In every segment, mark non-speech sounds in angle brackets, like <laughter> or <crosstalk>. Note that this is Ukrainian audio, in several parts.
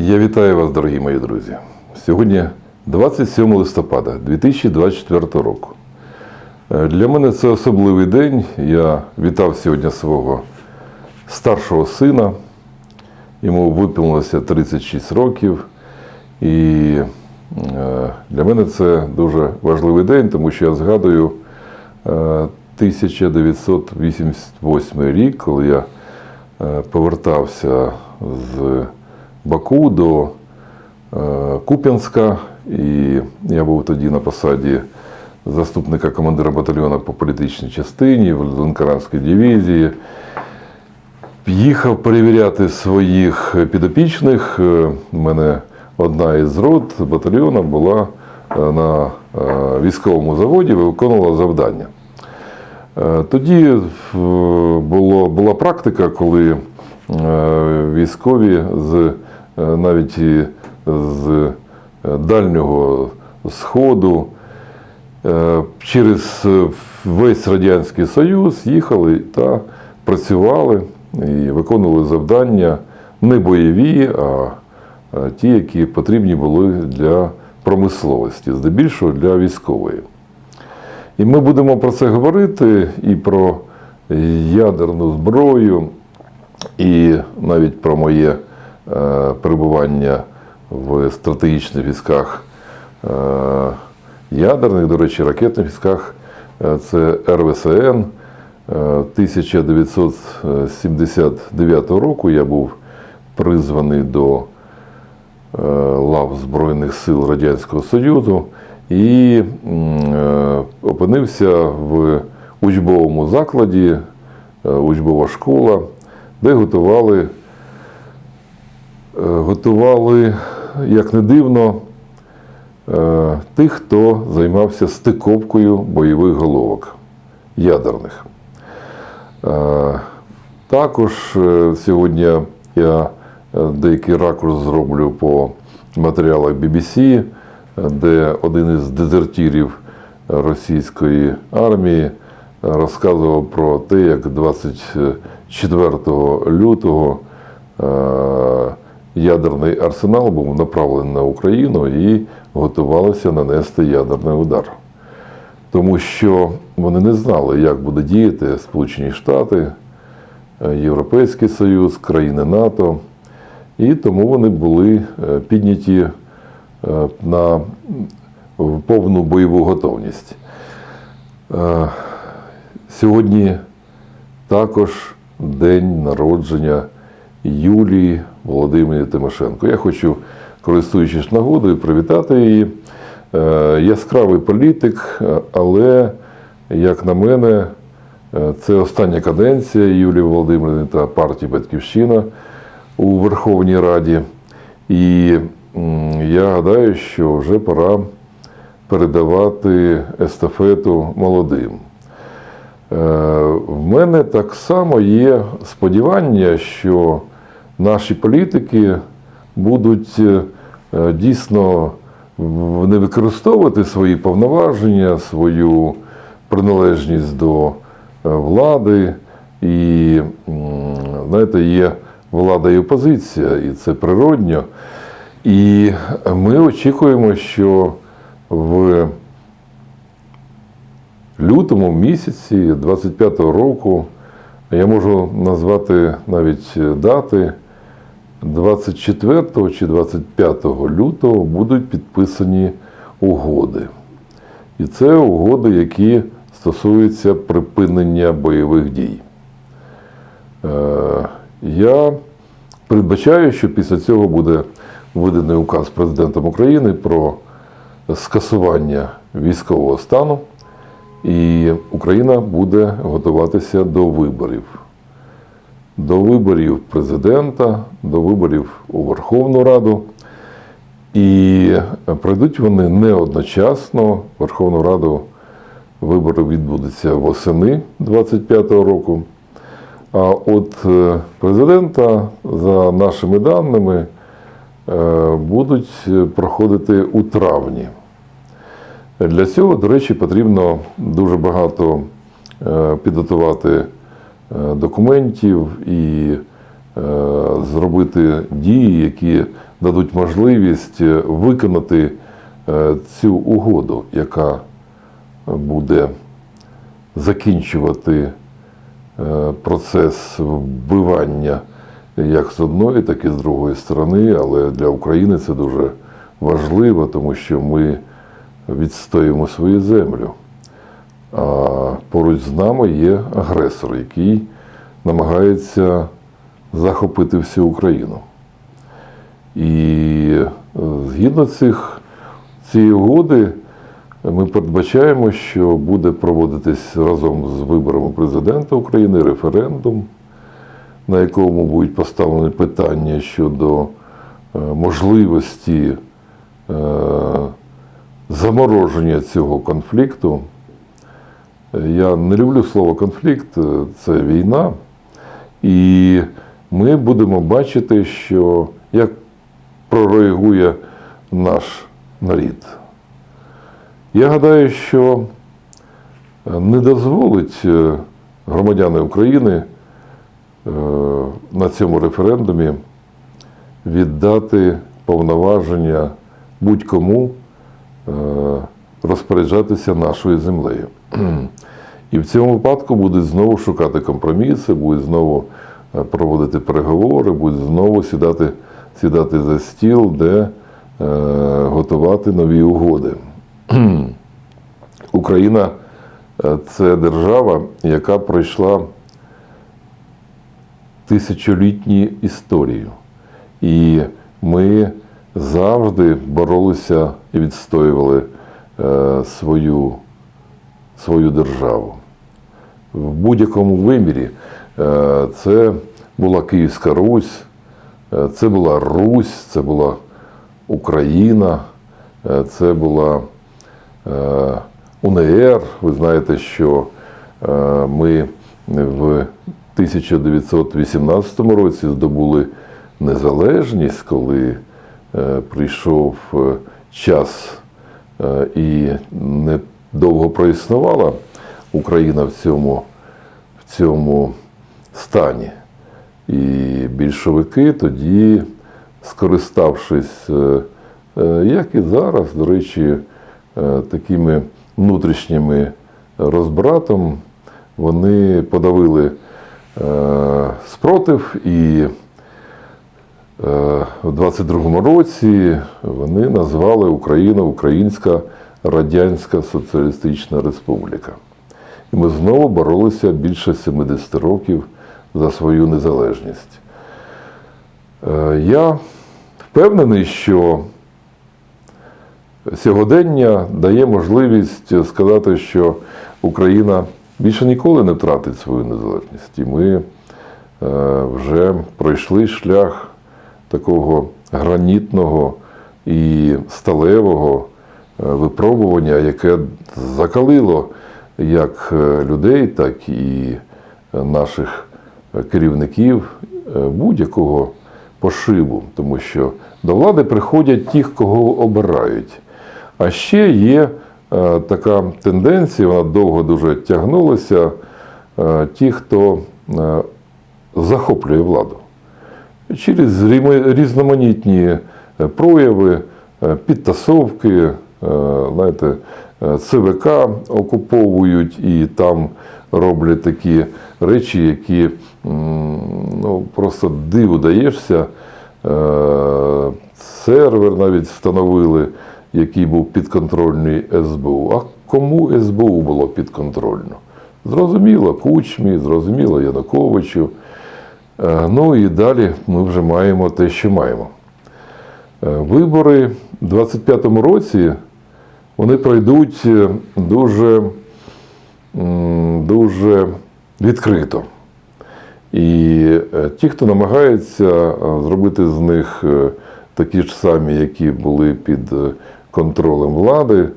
Я вітаю вас, дорогі мої друзі. Сьогодні 27 листопада 2024 року. Е, Для мене це особливий день. Я вітав сьогодні свого старшого сина. Йому виповнилося 36 років. І е, для мене це дуже важливий день, тому що я згадую е, 1988 рік, коли я е, повертався з Баку до е, Куп'янська, і я був тоді на посаді заступника командира батальйону по політичній частині в Ленкаранській дивізії. Їхав перевіряти своїх підопічних. Е, У мене одна із рот батальйону була е, на е, військовому заводі, виконувала завдання. Е, Тоді е, було, була практика, коли е, військові з е, навіть і з е, дальнього сходу е, через е, весь Радянський Союз їхали та працювали і виконували завдання не бойові, а е, ті, які потрібні були для промисловості, здебільшого для військової. І ми будемо про це говорити і про ядерну зброю, і навіть про моє е, перебування в стратегічних військах е, ядерних, до речі, ракетних військах. Е, Це РВСН. Е, 1979 року я був призваний до е, лав Збройних сил Радянського Союзу і е, опинився в учбовому закладі, е, учбова школа, де готували, е, готували, як не дивно, е, тих, хто займався стиковкою бойових головок ядерних. Е, Також е, сьогодні я деякий ракурс зроблю по матеріалах BBC, де один із дезертірів російської армії розказував про те, як 24 лютого ядерний арсенал був направлений на Україну і готувалося нанести ядерний удар тому що вони не знали, як буде діяти Сполучені Штати, Європейський Союз, країни НАТО, і тому вони були е, підняті е, на повну бойову готовність. Е, Сьогодні також день народження Юлії Володимирівни Тимошенко. Я хочу, користуючись нагодою, привітати її. Е, Яскравий політик, е, але, як на мене, е, це остання каденція Юлії Володимирівни та партії Батьківщина у Верховній Раді. І я гадаю, що вже пора передавати естафету молодим. В мене так само є сподівання, що наші політики будуть е, е, дійсно не використовувати свої повноваження, свою приналежність до е, влади. І, знаєте, є влада і опозиція, і це природньо. І ми очікуємо, що в лютому місяці 25-го року я можу назвати навіть дати. 24 чи 25 лютого будуть підписані угоди. І це угоди, які стосуються припинення бойових дій. Е, Я передбачаю, що після цього буде виданий указ президентом України про скасування військового стану, і Україна буде готуватися до виборів до виборів президента, до виборів у Верховну Раду. І пройдуть вони не одночасно. Верховну Раду вибори відбудуться восени 25-го року. А от е, президента, за нашими даними, е, будуть проходити у травні. Для цього, до речі, потрібно дуже багато е, підготувати документів і е, зробити дії, які дадуть можливість е, виконати е, цю угоду, яка буде закінчувати е, процес вбивання як з одної, так і з другої сторони. Але для України це дуже важливо, тому що ми відстоїмо свою землю. А поруч з нами є агресор, який намагається захопити всю Україну. І е, згідно цих, цієї угоди, ми передбачаємо, що буде проводитись разом з виборами президента України референдум, на якому будуть поставлені питання щодо е, можливості е, замороження цього конфлікту. Я не люблю слово конфлікт, е, це війна. І ми будемо бачити, що як прореагує наш нарід. Я гадаю, що не дозволить е, громадяни України е, на цьому референдумі віддати повноваження будь-кому е, розпоряджатися нашою землею. І в цьому випадку будуть знову шукати компроміси, будуть знову е, проводити переговори, будуть знову сідати, сідати за стіл, де е, готувати нові угоди. <clears throat> Україна е, це держава, яка пройшла тисячолітню історію. І ми завжди боролися і відстоювали е, свою, свою державу. В будь-якому вимірі е, це була Київська Русь, е, це була Русь, це була Україна, е, це була УНР. Ви знаєте, що ми в 1918 році здобули незалежність, коли прийшов час і недовго проіснувала Україна в цьому, в цьому стані. І більшовики тоді, скориставшись, е, е, як і зараз, до речі, е, такими внутрішніми розбратом, вони подавили спротив і у 22-му році вони назвали Україну Українська Радянська Соціалістична Республіка. І ми знову боролися більше 70 років за свою незалежність. Е, Я впевнений, що сьогодення дає можливість сказати, що Україна більше ніколи не втратить свою незалежність. І ми е, вже пройшли шлях такого гранітного і сталевого випробування, яке закалило як е, людей, так і е, наших е, керівників е, будь-якого пошибу, тому що до влади приходять ті, кого обирають. А ще є е, така тенденція, вона довго дуже тягнулася, е, ті, хто е, захоплює владу через різноманітні е, прояви, е, підтасовки, е, знаєте, е, ЦВК окуповують і там роблять такі речі, які ну, просто диву даєшся. Е, Сервер навіть встановили, який був підконтрольний СБУ. А кому СБУ було підконтрольно? Зрозуміло, Кучмі, зрозуміло Януковичу. Е, Ну і далі ми вже маємо те, що маємо. Е, Вибори в 25-му році вони пройдуть е, дуже, дуже відкрито. І е, ті, хто намагається е, зробити з них такі ж самі, які були під контролем влади,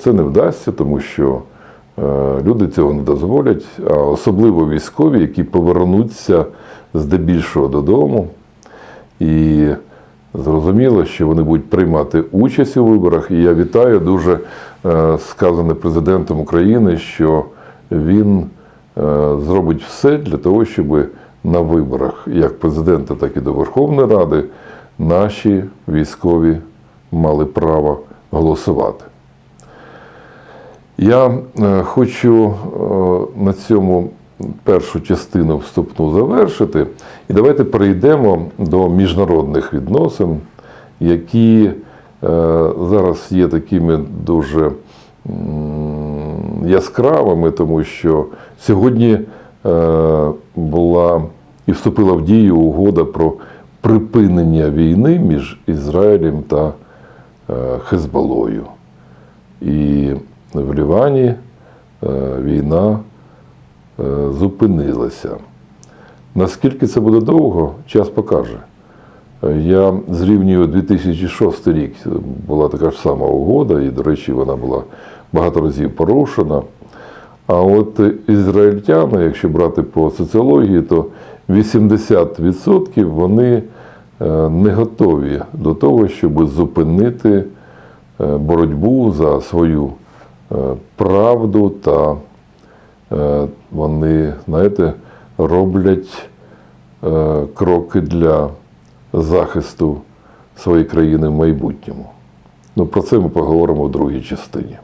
це не вдасться, тому що люди цього не дозволять, а особливо військові, які повернуться здебільшого додому. І зрозуміло, що вони будуть приймати участь у виборах. І я вітаю дуже е, сказане президентом України, що він е, зробить все для того, щоб на виборах як президента, так і до Верховної Ради наші військові мали право голосувати. Я е, хочу на цьому першу частину вступну завершити. І давайте перейдемо до міжнародних відносин, які е, зараз є такими дуже яскравими, тому що сьогодні е, була і вступила в дію угода про припинення війни між Ізраїлем та е, Хезболою. І в Лівані війна зупинилася. Наскільки це буде довго, час покаже. Е, Я зрівнюю 2006 рік, була така ж сама угода, і, до речі, вона була багато разів порушена. А от ізраїльтяни, якщо брати по соціології, то 80% вони е, не готові до того, щоб зупинити е, боротьбу за свою е, правду, та е, вони, знаєте, роблять е, кроки для захисту своєї країни в майбутньому. Ну, про це ми поговоримо в другій частині.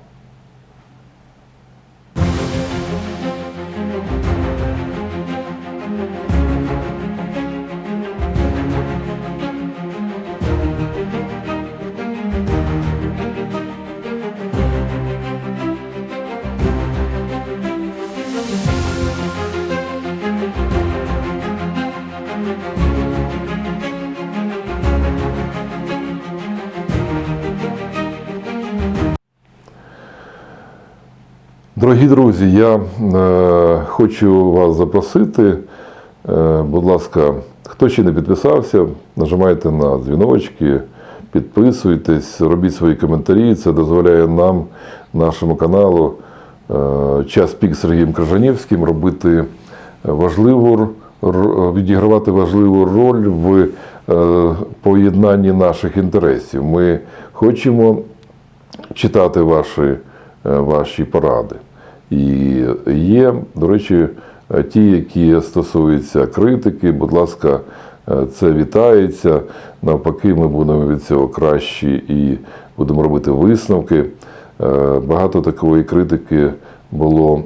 Дорогі друзі, я е, хочу вас запросити. Е, будь ласка, хто ще не підписався, нажимайте на дзвіночки, підписуйтесь, робіть свої коментарі. Це дозволяє нам, нашому каналу, е, час пік Сергієм Крижанівським робити важливу відігравати важливу роль в е, поєднанні наших інтересів. Ми хочемо читати ваші, е, ваші поради. І є, до речі, е, ті, які стосуються критики, будь ласка, е, це вітається. Навпаки, ми будемо від цього кращі і будемо робити висновки. Е, Багато такої критики було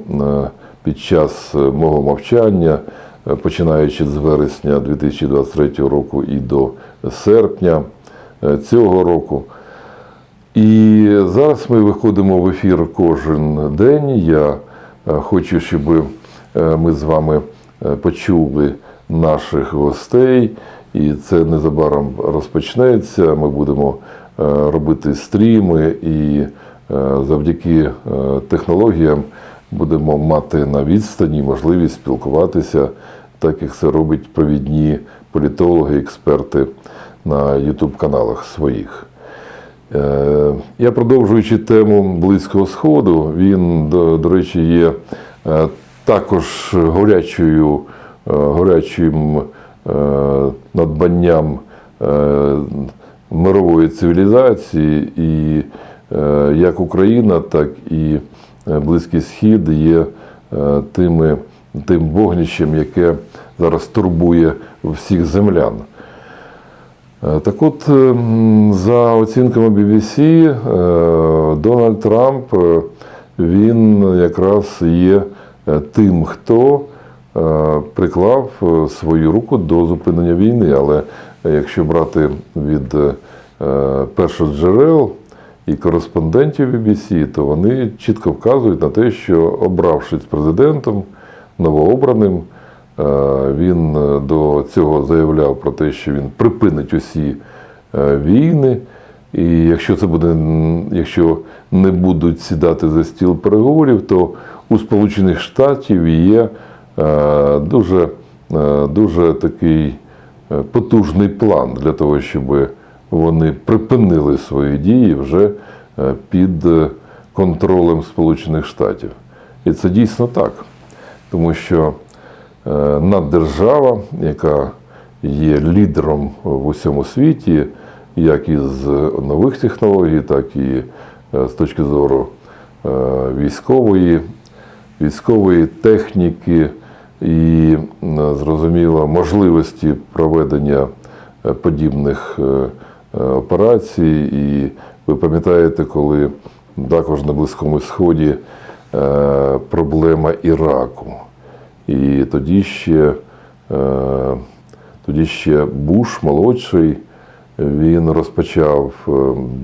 під час мого мовчання, починаючи з вересня 2023 року і до серпня цього року. І зараз ми виходимо в ефір кожен день. Я е, хочу, щоб е, ми з вами е, почули наших гостей, і це незабаром розпочнеться. Ми будемо робити стріми і завдяки технологіям будемо мати на відстані можливість спілкуватися, так як це роблять провідні політологи, експерти на YouTube каналах своїх. Е, Я продовжуючи тему Близького Сходу, він, до, до речі, є е, також горячою, е, горячим надбанням мирової цивілізації, і як Україна, так і Близький Схід є тими, тим вогнищем, яке зараз турбує всіх землян. Е, Так от, е, за оцінками BBC, е, Дональд Трамп е, він якраз є тим, хто приклав свою руку до зупинення війни. Але якщо брати від перших джерел і кореспондентів BBC, то вони чітко вказують на те, що обравшись президентом новообраним, Він е, до цього заявляв про те, що він припинить усі е, війни. І якщо це буде, якщо не будуть сідати за стіл переговорів, то у Сполучених Штатів є е, дуже, е, дуже такий е, потужний план для того, щоб вони припинили свої дії вже е, під е, контролем Сполучених Штатів. І це дійсно так, тому що е, наддержава, яка є лідером в усьому світі, як із нових технологій, так і е, з точки зору е, військової, військової техніки і, зрозуміло, можливості проведення е, подібних е, е, операцій. І ви пам'ятаєте, коли також на Близькому Сході е, проблема Іраку. І тоді ще, е, тоді ще Буш молодший, він розпочав е,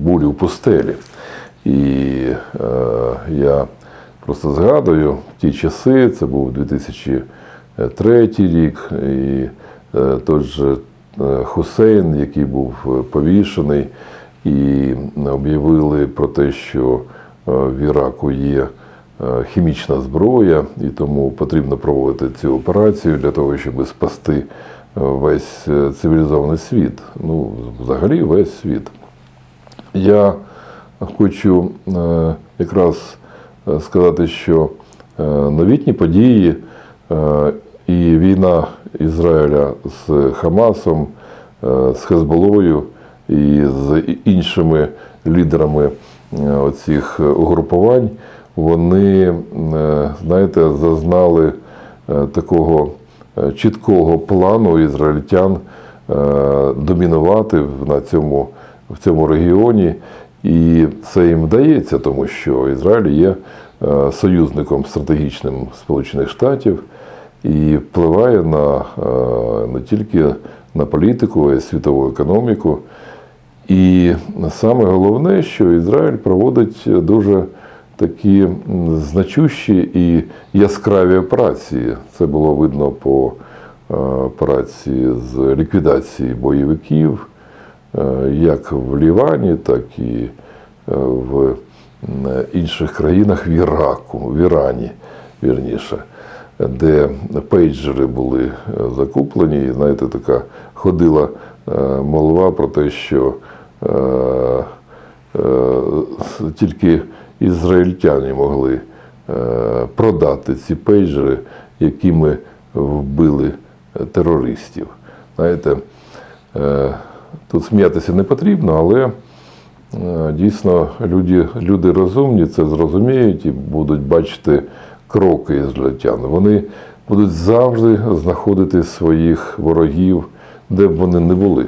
бурю в пустелі. І е, я просто згадую ті часи, це був 2003 рік, і той же Хусейн, який був повішений, і об'явили про те, що в Іраку є хімічна зброя, і тому потрібно проводити цю операцію для того, щоб спасти е, весь е, цивілізований світ. Ну, взагалі весь світ. Я хочу е, якраз е, сказати, що е, новітні події е, і війна Ізраїля з Хамасом, е, з Хезболою і з іншими лідерами е, оцих угрупувань, вони, е, знаєте, зазнали е, такого е, чіткого плану ізраїльтян е, домінувати на цьому, в цьому регіоні. І це їм вдається, тому що Ізраїль є е, союзником стратегічним Сполучених Штатів і впливає на е, не тільки на політику, а й світову економіку. І саме головне, що Ізраїль проводить дуже такі значущі і яскраві операції. Це було видно по е, операції з ліквідації бойовиків, е, як в Лівані, так і е, в інших країнах в Іраку, в Ірані, вірніше, де пейджери були закуплені. І знаєте, така ходила молва про те, що тільки ізраїльтяни могли е, продати ці пейджери, якими вбили терористів. Знаєте, е, тут сміятися не потрібно, але е, дійсно люди, люди розумні це зрозуміють і будуть бачити кроки ізраїльтян. Вони будуть завжди знаходити своїх ворогів, де б вони не були.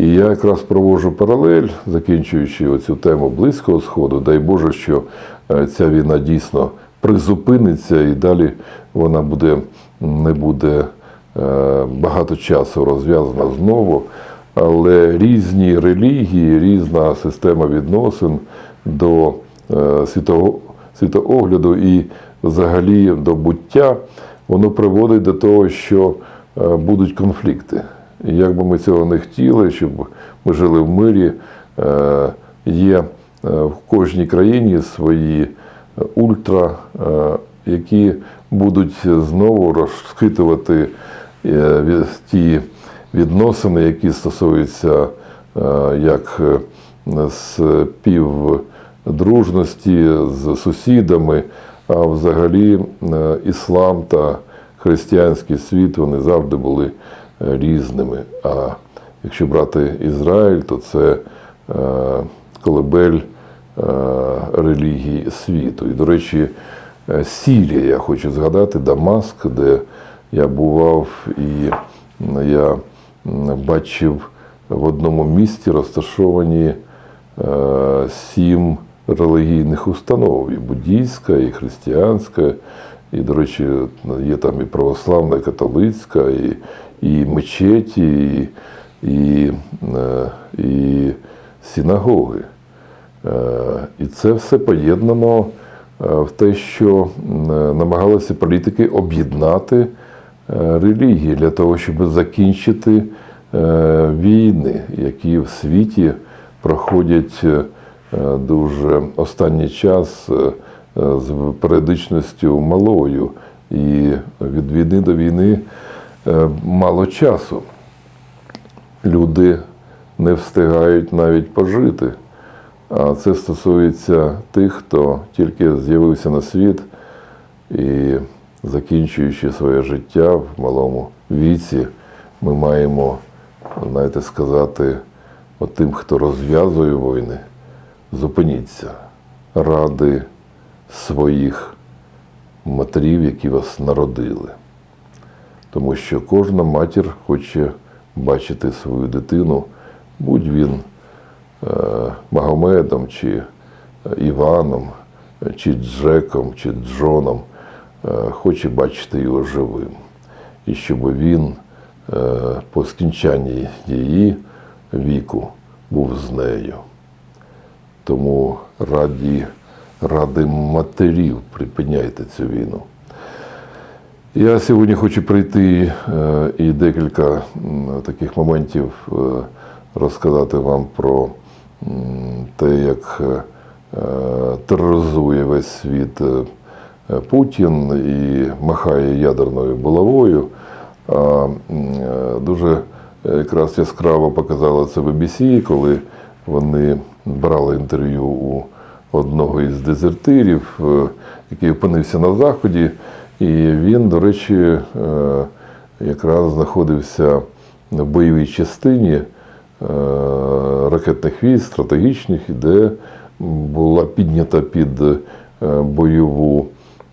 І я якраз проводжу паралель, закінчуючи оцю тему Близького Сходу. Дай Боже, що е, ця війна дійсно призупиниться і далі вона буде, не буде е, багато часу розв'язана знову. Але різні релігії, різна система відносин до е, світоогляду і взагалі до буття, воно приводить до того, що будуть конфлікти. Як би ми цього не хотіли, щоб ми жили в мирі, е, є е, в кожній країні свої ультра, е, які будуть знову розхитувати ті відносини, які стосуються як співдружності з сусідами, а взагалі іслам та християнський світ вони завжди були різними. А якщо брати Ізраїль, то це е, колебель е, релігій світу. І, до речі, е, Сірія, я хочу згадати, Дамаск, де я бував і я бачив в одному місті розташовані сім релігійних установ, і буддійська, і християнська, і, до речі, є там і православна, і католицька, і, і мечеті, і, і, е, і синагоги. Е, І це все поєднано е, в те, що намагалися політики об'єднати релігії для того, щоб закінчити війни, які в світі проходять дуже останній час з періодичністю малою. І від війни до війни мало часу. Люди не встигають навіть пожити. А це стосується тих, хто тільки з'явився на світ і закінчуючи своє життя в малому віці, ми маємо, знаєте, сказати тим, хто розв'язує війни, зупиніться ради своїх матерів, які вас народили. Тому що кожна матір хоче бачити свою дитину, будь він е, Магомедом чи е, Іваном, чи Джеком, чи Джоном, е, хоче бачити його живим. І щоб він по скінчанні її віку був з нею. Тому раді, ради матерів припиняйте цю війну. Я сьогодні хочу прийти е, і декілька таких моментів е, розказати вам про те, як е, тероризує весь світ Путін і махає ядерною булавою. А дуже якраз яскраво показало це BBC, коли вони брали інтерв'ю у одного із дезертирів, який опинився на заході. І він, до речі, е, якраз знаходився в бойовій частині е, ракетних військ, стратегічних, де була піднята під е, бойову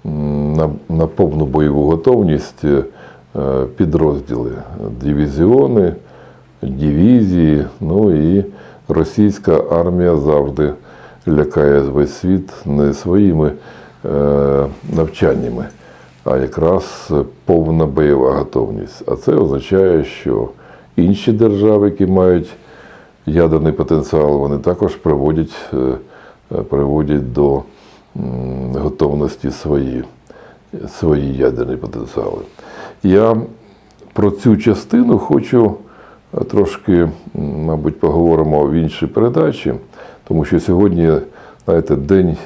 на, на повну бойову готовність підрозділи, дивізіони, дивізії. Ну і російська армія завжди лякає весь світ не своїми навчаннями, а якраз повна бойова готовність. А це означає, що інші держави, які мають ядерний потенціал, вони також приводять, е, е, приводять до готовності свої, свої ядерні потенціали. Я про цю частину хочу е, трошки, мабуть, поговоримо в іншій передачі, тому що сьогодні, знаєте, день,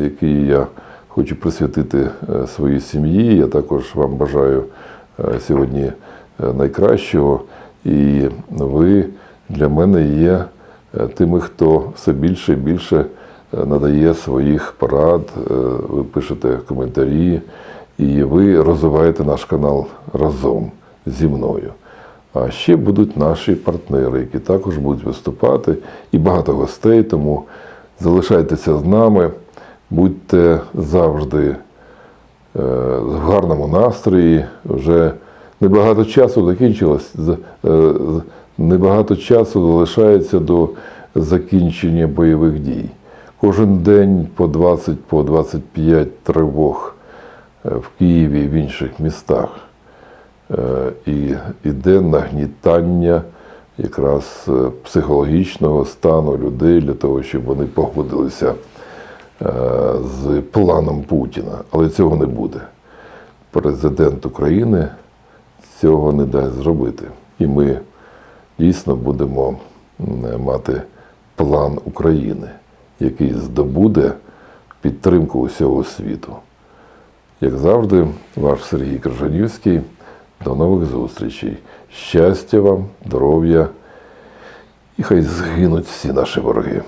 який я хочу присвятити е, своїй сім'ї. Я також вам бажаю е, сьогодні е, найкращого. І ви для мене є тими, хто все більше і більше надає своїх порад, ви пишете коментарі, і ви розвиваєте наш канал разом зі мною. А ще будуть наші партнери, які також будуть виступати, і багато гостей. Тому залишайтеся з нами, будьте завжди е, в гарному настрої. Вже небагато часу закінчилось. е, Небагато часу залишається до закінчення бойових дій. Кожен день по 20, по 25 тривог е, в Києві і в інших містах. І іде нагнітання якраз психологічного стану людей для того, щоб вони погодилися з планом Путіна. Але цього не буде. Президент України цього не дасть зробити. І ми дійсно будемо мати план України, який здобуде підтримку усього світу. Як завжди, ваш Сергій Крижанівський. До нових зустрічей. Щастя вам, здоров'я і хай згинуть всі наші вороги.